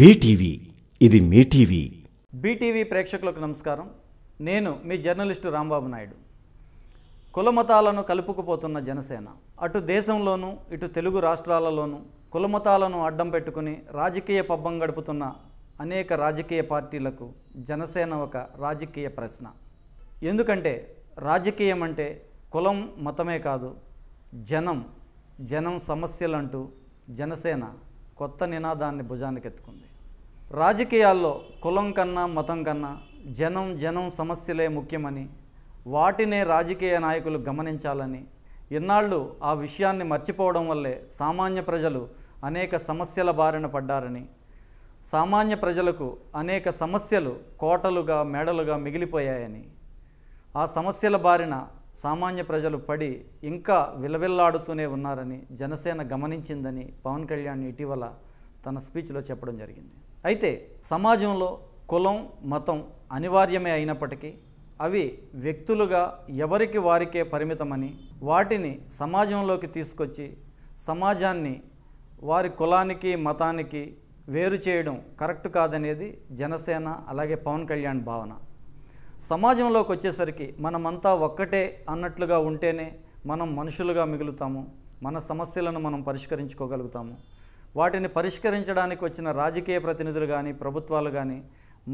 BTV ఇది మీ TV. BTV ప్రేక్షకులకు నమస్కారం. నేను మీ జర్నలిస్టు రాంబాబు నాయుడు. కులమతాలను కలుపుకుపోతున్న జనసేన అటు దేశంలోనూ ఇటు తెలుగు రాష్ట్రాలలోనూ కులమతాలను అడ్డం పెట్టుకుని రాజకీయ పబ్బం గడుపుతున్న అనేక రాజకీయ పార్టీలకు జనసేన ఒక రాజకీయ ప్రశ్న. ఎందుకంటే రాజకీయం అంటే కులం మతమే కాదు జనం జనం సమస్యలంటూ జనసేన కొత్త నినాదాన్ని భుజానికెత్తుకుంది. రాజకీయాల్లో కులం కన్నా మతం కన్నా జనం జనం సమస్యలే ముఖ్యమని వాటినే రాజకీయ నాయకులు గమనించాలని ఇన్నాళ్ళు ఆ విషయాన్ని మర్చిపోవడం వల్లే సామాన్య ప్రజలు అనేక సమస్యల బారిన పడ్డారని సామాన్య ప్రజలకు అనేక సమస్యలు కోటలుగా మేడలుగా మిగిలిపోయాయని. ఆ సమస్యల బారిన సామాన్య ప్రజలు పడి ఇంకా విలవిల్లాడుతూనే ఉన్నారని జనసేన గమనించిందని పవన్ కళ్యాణ్ ఇటీవల తన స్పీచ్లో చెప్పడం జరిగింది. అయితే సమాజంలో కులం మతం అనివార్యమే అయినప్పటికీ అవి వ్యక్తులుగా ఎవరికి వారికే పరిమితమని వాటిని సమాజంలోకి తీసుకొచ్చి సమాజాన్ని వారి కులానికి మతానికి వేరు చేయడం కరెక్ట్ కాదనేది జనసేన అలాగే పవన్ కళ్యాణ్ భావన. సమాజంలోకి వచ్చేసరికి మనమంతా ఒక్కటే అన్నట్లుగా ఉంటేనే మనం మనుషులుగా మిగులుతాము మన సమస్యలను మనం పరిష్కరించుకోగలుగుతాము. వాటిని పరిష్కరించడానికి వచ్చిన రాజకీయ ప్రతినిధులు కానీ ప్రభుత్వాలు కానీ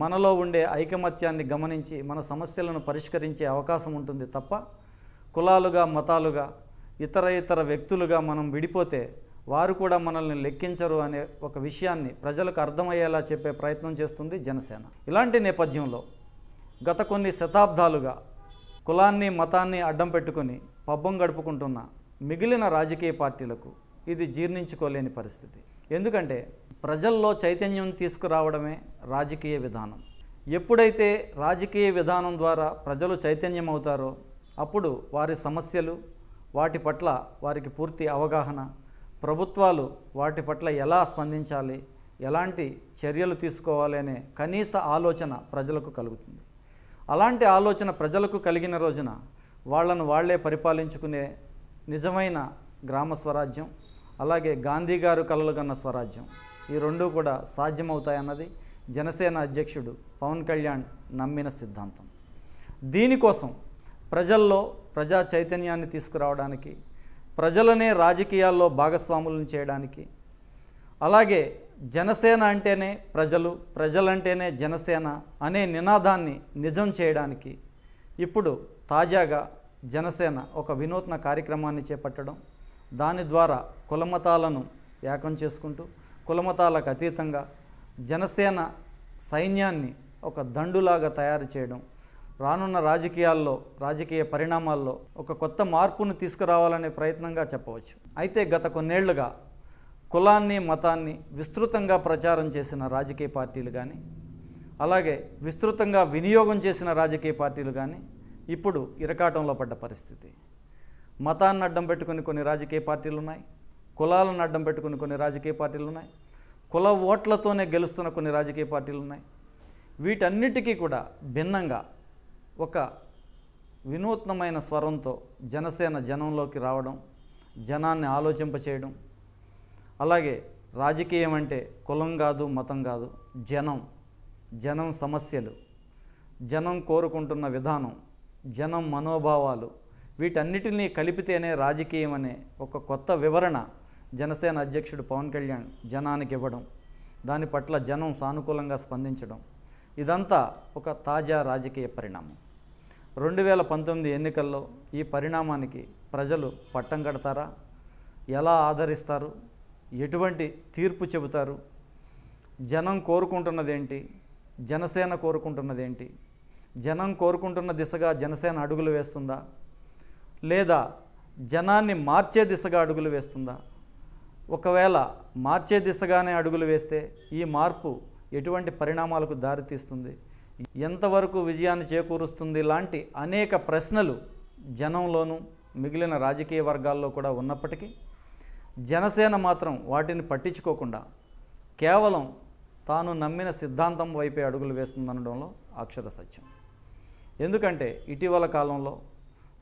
మనలో ఉండే ఐకమత్యాన్ని గమనించి మన సమస్యలను పరిష్కరించే అవకాశం ఉంటుంది తప్ప కులాలుగా మతాలుగా ఇతర ఇతర వ్యక్తులుగా మనం విడిపోతే వారు కూడా మనల్ని లెక్కించరు అనే ఒక విషయాన్ని ప్రజలకు అర్థమయ్యేలా చెప్పే ప్రయత్నం చేస్తుంది జనసేన. ఇలాంటి నేపథ్యంలో గత కొన్ని శతాబ్దాలుగా కులాన్ని మతాన్ని అడ్డం పెట్టుకొని పబ్బం గడుపుకుంటున్న మిగిలిన రాజకీయ పార్టీలకు ఇది జీర్ణించుకోలేని పరిస్థితి. ఎందుకంటే ప్రజల్లో చైతన్యం తీసుకురావడమే రాజకీయ విధానం. ఎప్పుడైతే రాజకీయ విధానం ద్వారా ప్రజలు చైతన్యం అవుతారో అప్పుడు వారి సమస్యలు వాటి పట్ల వారికి పూర్తి అవగాహన ప్రభుత్వాలు వాటి పట్ల ఎలా స్పందించాలి ఎలాంటి చర్యలు తీసుకోవాలి అనే కనీస ఆలోచన ప్రజలకు కలుగుతుంది. అలాంటి ఆలోచన ప్రజలకు కలిగిన రోజున వాళ్ళను వాళ్ళే పరిపాలించుకునే నిజమైన గ్రామ స్వరాజ్యం అలాగే గాంధీ గారు కలలుగన్న స్వరాజ్యం. ఈ రెండూ కూడా సాధ్యమవుతాయన్నది జనసేన అధ్యక్షుడు పవన్ కళ్యాణ్ నమ్మిన సిద్ధాంతం. దీనికోసం ప్రజల్లో ప్రజా చైతన్యాన్ని తీసుకురావడానికి ప్రజలనే రాజకీయాల్లో భాగస్వాములను చేయడానికి అలాగే జనసేన అంటేనే ప్రజలు ప్రజలంటేనే జనసేన అనే నినాదాన్ని నిజం చేయడానికి ఇప్పుడు తాజాగా జనసేన ఒక వినూత్న కార్యక్రమాన్ని చేపట్టడం దాని ద్వారా కులమతాలను ఏకం చేసుకుంటూ కులమతాలకు అతీతంగా జనసేన సైన్యాన్ని ఒక దండులాగా తయారు చేయడం రానున్న రాజకీయాల్లో రాజకీయ పరిణామాల్లో ఒక కొత్త మార్పును తీసుకురావాలనే ప్రయత్నంగా చెప్పవచ్చు. అయితే గత కొన్నేళ్ళుగా కులాన్ని మతాన్ని విస్తృతంగా ప్రచారం చేసిన రాజకీయ పార్టీలు కానీ అలాగే విస్తృతంగా వినియోగం చేసిన రాజకీయ పార్టీలు కానీ ఇప్పుడు ఇరకాటంలో పడ్డ పరిస్థితి. మతాన్ని అడ్డం పెట్టుకుని కొన్ని రాజకీయ పార్టీలు ఉన్నాయి కులాలను అడ్డం పెట్టుకుని కొన్ని రాజకీయ పార్టీలు ఉన్నాయి కుల ఓట్లతోనే గెలుస్తున్న కొన్ని రాజకీయ పార్టీలు ఉన్నాయి. వీటన్నిటికీ కూడా భిన్నంగా ఒక వినూత్నమైన స్వరంతో జనసేన జనంలోకి రావడం జనాన్ని ఆలోచింపచేయడం అలాగే రాజకీయం అంటే కులం కాదు మతం కాదు జనం జనం సమస్యలు జనం కోరుకుంటున్న విధానం జనం మనోభావాలు వీటన్నిటినీ కలిపితేనే రాజకీయం అనే ఒక కొత్త వివరణ జనసేన అధ్యక్షుడు పవన్ కళ్యాణ్ జనానికి ఇవ్వడం దాని పట్ల జనం సానుకూలంగా స్పందించడం ఇదంతా ఒక తాజా రాజకీయ పరిణామం. రెండు వేల పంతొమ్మిది ఎన్నికల్లో ఈ పరిణామానికి ప్రజలు పట్టం కడతారా? ఎలా ఆదరిస్తారు? ఎటువంటి తీర్పు చెబుతారు? జనం కోరుకుంటున్నదేంటి? జనసేన కోరుకుంటున్నదేంటి? జనం కోరుకుంటున్న దిశగా జనసేన అడుగులు వేస్తుందా? లేదా జనాన్ని మార్చే దిశగా అడుగులు వేస్తుందా? ఒకవేళ మార్చే దిశగానే అడుగులు వేస్తే ఈ మార్పు ఎటువంటి పరిణామాలకు దారితీస్తుంది ఎంతవరకు విజయాన్ని చేకూరుస్తుంది? లాంటి అనేక ప్రశ్నలు జనంలోనూ మిగిలిన రాజకీయ వర్గాల్లో కూడా ఉన్నప్పటికీ జనసేన మాత్రం వాటిని పట్టించుకోకుండా కేవలం తాను నమ్మిన సిద్ధాంతం వైపే అడుగులు వేస్తుందనడంలో అక్షర సత్యం. ఎందుకంటే ఇటీవల కాలంలో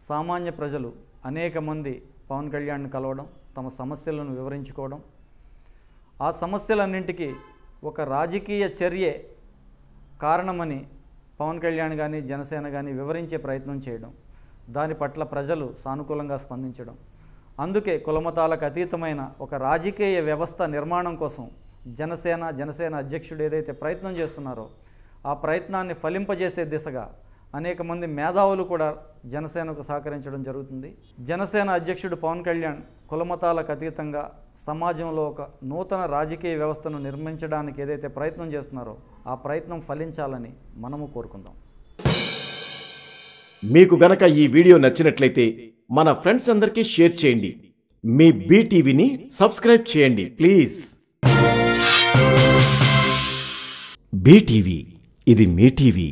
సామాన్య ప్రజలు అనేక మంది పవన్ కళ్యాణ్ని కలవడం తమ సమస్యలను వివరించుకోవడం. ఆ సమస్యలన్నింటికీ ఒక రాజకీయ చర్యే కారణమని పవన్ కళ్యాణ్ కానీ జనసేన కానీ వివరించే ప్రయత్నం చేయడం దాని పట్ల ప్రజలు సానుకూలంగా స్పందించడం. అందుకే కులమతాలకు అతీతమైన ఒక రాజకీయ వ్యవస్థ నిర్మాణం కోసం జనసేన జనసేన అధ్యక్షుడు ఏదైతే ప్రయత్నం చేస్తున్నారో ఆ ప్రయత్నాన్ని ఫలింపజేసే దిశగా అనేక మంది మేధావులు కూడా జనసేనకు సహకరించడం జరుగుతుంది. జనసేన అధ్యక్షుడు పవన్ కళ్యాణ్ కులమతాలకు అతీతంగా సమాజంలో ఒక నూతన రాజకీయ వ్యవస్థను నిర్మించడానికి ఏదైతే ప్రయత్నం చేస్తున్నారో ఆ ప్రయత్నం ఫలించాలని మనము కోరుకుందాం. మీకు గనక ఈ వీడియో నచ్చినట్లయితే మన ఫ్రెండ్స్ అందరికీ షేర్ చేయండి. మీ బీటీవీని సబ్స్క్రైబ్ చేయండి ప్లీజ్. బీటీవీ ఇది మీ టీవీ.